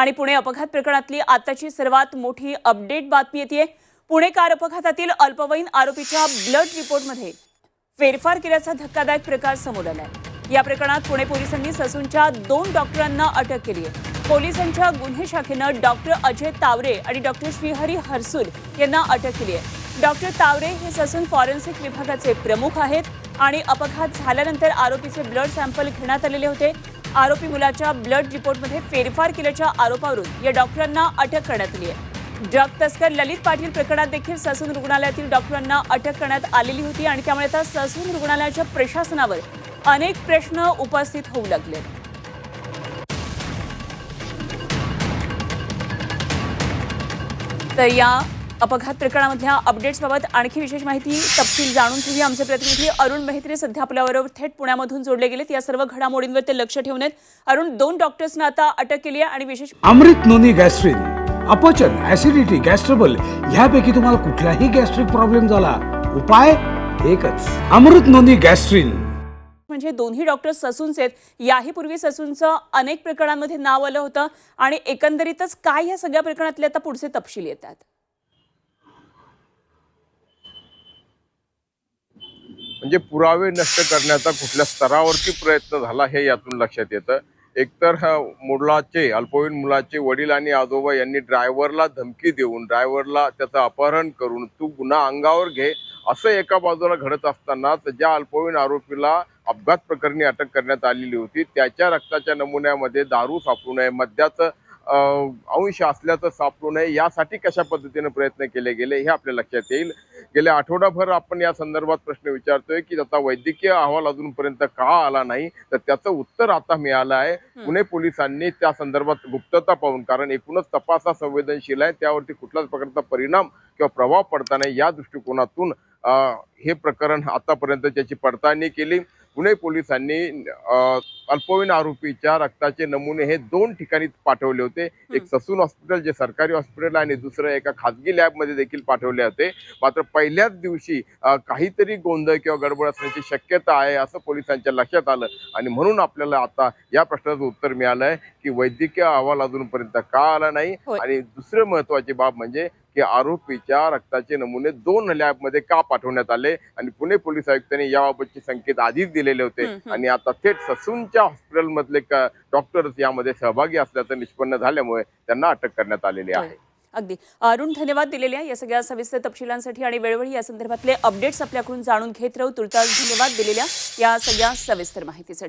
आणि पुणे अपघात प्रकरणातली आताची सर्वात मोठी अपडेट बातमी येते पुणे कार अपघातातील अल्पवयीन आरोपीच्या ब्लड रिपोर्टमध्ये फेरफार केल्याचा धक्कादायक प्रकार समोर आलाय. या प्रकरणात पुणे पोलिसांनी ससूनच्या दोन डॉक्टरांना अटक केली आहे पोलिसांच्या गुन्हे शाखेनं डॉक्टर अजय तावरे आणि डॉक्टर श्रीहरी हरसूल यांना अटक केली आहे डॉक्टर तावरे हे ससून फॉरेन्सिक विभागाचे प्रमुख आहेत आणि अपघात झाल्यानंतर आरोपीचे ब्लड सॅम्पल घेण्यात आलेले होते. आरोपी मुलाच्या ब्लड रिपोर्टमध्ये फेरफार केल्याच्या आरोपावरून या डॉक्टरांना अटक करण्यात आली आहे. ड्रग तस्कर ललित पाटील प्रकरणात देखील ससून रुग्णालयातील डॉक्टरांना अटक करण्यात आलेली होती आणि त्यामुळे आता ससून रुग्णालयाच्या प्रशासनावर अनेक प्रश्न उपस्थित होऊ लागले तर या अपघात प्रकरणामधल्या अपडेट्सबाबत आणखी विशेष माहिती तपशील जाणून घेऊया. आमचे प्रतिनिधी अरुण मेहत्रे सध्या आपल्याबरोबर थेट पुण्यामधून जोडले गेलेत. या सर्व घडामोडींवर ते लक्ष ठेवून आहेत. अरुण दोन डॉक्टर्सना आता अटक केली आहे आणि विशेष अमृत नोनी गॅस्ट्रिन अपचन ऍसिडिटी गॅस्ट्रबल ह्यापैकी तुम्हाला कुठलाही गॅस्ट्रिक प्रॉब्लेम झाला. उपाय एकच. Amrut noni gastrin. म्हणजे दोन्ही डॉक्टर ससूनचे आहेत. याही पूर्वी ससूनचं अनेक प्रकरणांमध्ये नाव आलं होतं आणि एकंदरीतच काय या सगळ्या प्रकरणातले आता पुढचे तपशील येतात? म्हणजे पुरावे नष्ट करण्याचा कुठल्या स्तरावरती प्रयत्न झाला हे यातून लक्षात येतं. एकतर हा मुलाचे अल्पवयीन मुलाचे वडील आणि आजोबा यांनी ड्रायव्हरला धमकी देऊन ड्रायव्हरला त्याचं अपहरण करून तू गुन्हा अंगावर घे असं एका बाजूला घडत असतानाच ज्या अल्पवयीन आरोपीला अपघात प्रकरणी अटक करण्यात आलेली होती त्याच्या रक्ताच्या नमुन्यामध्ये दारू सापडू नये मद्याचं अंश असल्याचं सापडू नये यासाठी कशा पद्धतीने प्रयत्न केले गेले हे आपल्या लक्षात येईल. गेल्या आठवडाभर आपण या संदर्भात प्रश्न विचारतोय की त्याचा वैद्यकीय अहवाल अजूनपर्यंत का आला नाही? तर त्याचं उत्तर आता मिळालं आहे. पुणे पोलिसांनी त्या संदर्भात गुप्तता पाहून कारण एकूणच तपास हा संवेदनशील आहे त्यावरती कुठल्याच प्रकारचा परिणाम किंवा प्रभाव पडता नाही या दृष्टिकोनातून हे प्रकरण आतापर्यंत त्याची पडताळणी केली. पुणे पोलिसांनी अल्पवयीन आरोपीच्या रक्ताचे नमुने हे दोन ठिकाणी पाठवले होते. एक ससून हॉस्पिटल जे सरकारी हॉस्पिटल आहे आणि दुसरं एका खाजगी लॅबमध्ये देखील पाठवले होते. मात्र पहिल्याच दिवशी काहीतरी गोंधळ किंवा गडबड असण्याची शक्यता आहे असं पोलिसांच्या लक्षात आलं. आणि म्हणून आपल्याला आता या प्रश्नाचं उत्तर मिळालं आहे की वैद्यकीय अहवाल अजूनपर्यंत का आला नाही. आणि दुसरं महत्वाची बाब म्हणजे की आरोपीच्या रक्ताचे नमुने दोन लॅबमध्ये का पाठवण्यात आले? आणि पुणे पोलीस आयुक्तांनी याबाबतचे संकेत आधीच दिलेले होते. आणि आता थेट ससूनच्या हॉस्पिटलमधले डॉक्टर्स यामध्ये सहभागी असल्याचं निष्पन्न झाल्यामुळे त्यांना अटक करण्यात आलेली आहे. अगदी. अरुण धन्यवाद दिलेल्या या सगळ्या सविस्तर तपशिलांसाठी आणि वेळोवेळी या संदर्भातले अपडेट्स आपल्याकडून जाणून घेत राहू. तुर्तास धन्यवाद दिलेल्या या सगळ्या सविस्तर माहितीसाठी.